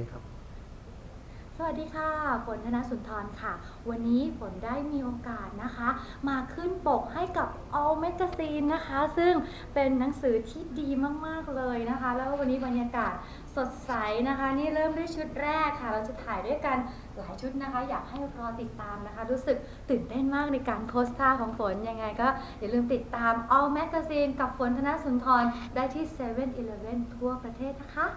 ช่ครับ สวัสดีค่ะฝนธนสุนทรค่ะ วันนี้ฝนได้มีโอกาสนะคะ มาขึ้นปกให้กับ All Magazine นะคะ ซึ่งเป็นหนังสือที่ดีมากๆเลยนะคะ แล้ววันนี้บรรยากาศสดใสนะคะ นี่เริ่มด้วยชุดแรกค่ะ เราจะถ่ายด้วยกันหลายชุดนะคะ อยากให้รอติดตามนะคะ รู้สึกตื่นเต้นมากในการโพสท่าของฝนยังไงก็อย่าลืมติดตาม All Magazine กับฝนธนสุนทรได้ที่7 e เ e ่ e อทั่วประเทศนะคะ